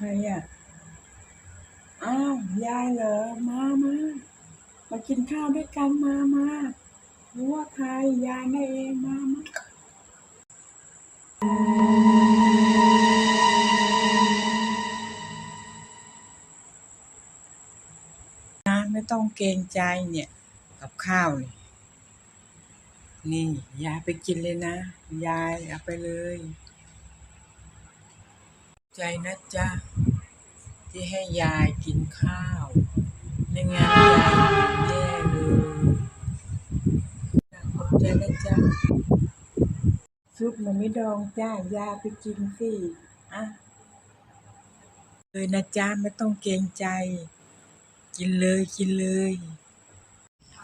ใครอะ อ้าว ยายเหรอ มามามากินข้าวด้วยกันมามารู้ว่าใคร ยายนั่นเองมามานะไม่ต้องเกรงใจเนี่ย กับข้าวนี่นี่ ยายไปกินเลยนะ ยายเอาไปเลย ใจนะจ๊ะ ที่ให้ยายกินข้าวไม่งั้นยายแย่เลยขอบใจนะจ๊ะซุปมันไม่ดองจ้ายายไปกินสิอะเลยนะจ๊ะไม่ต้องเกรงใจ กินเลยกินเลย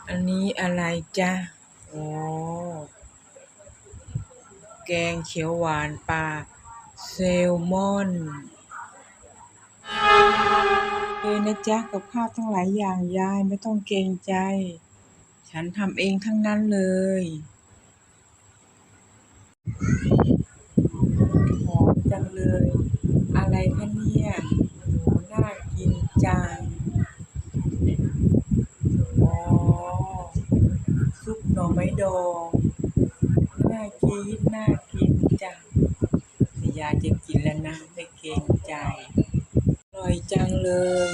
อันนี้อะไรจ๊ะอ๋อแกงเขียวหวานปลา แซลมอนเลยนะจ๊ะกับข้าวทั้งหลายอย่างยายไม่ต้องเกรงใจ ฉันทำเองทั้งนั้นเลยหอมจังเลย อะไรคะเนี่ยหน่ากินจังอ๋อซุปหน่อไม้ดองน่ากินน่ากินจัง ยายจะกินแล้วนะไม่เกรงใจอร่อยจังเลย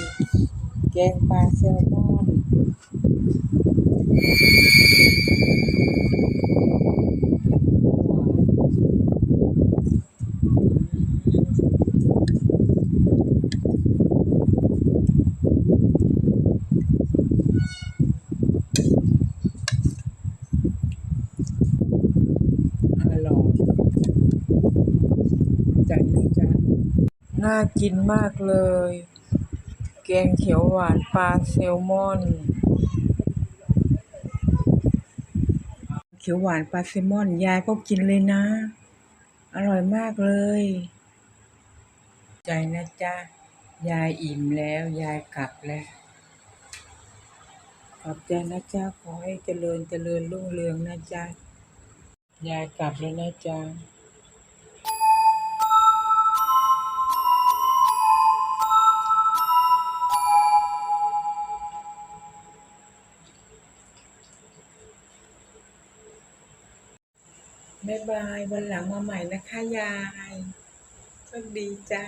แกงปลาแซลมอนอร่อยจังนะจ๊ะ น่ากินมากเลย แกงเขียวหวานปลาแซลมอน เขียวหวานปลาแซลมอน ยายก็กินเลยนะ อร่อยมากเลย ใจนะจ๊ะ ยายอิ่มแล้ว ยายกลับแล้ว ขอบใจนะจ๊ะ ขอให้เจริญเจริญรุ่งเรืองนะจ๊ะ ยายกลับแล้วนะจ๊ะ บ๊ายบาย วันหลังมาใหม่นะคะยาย โชคดีจ้า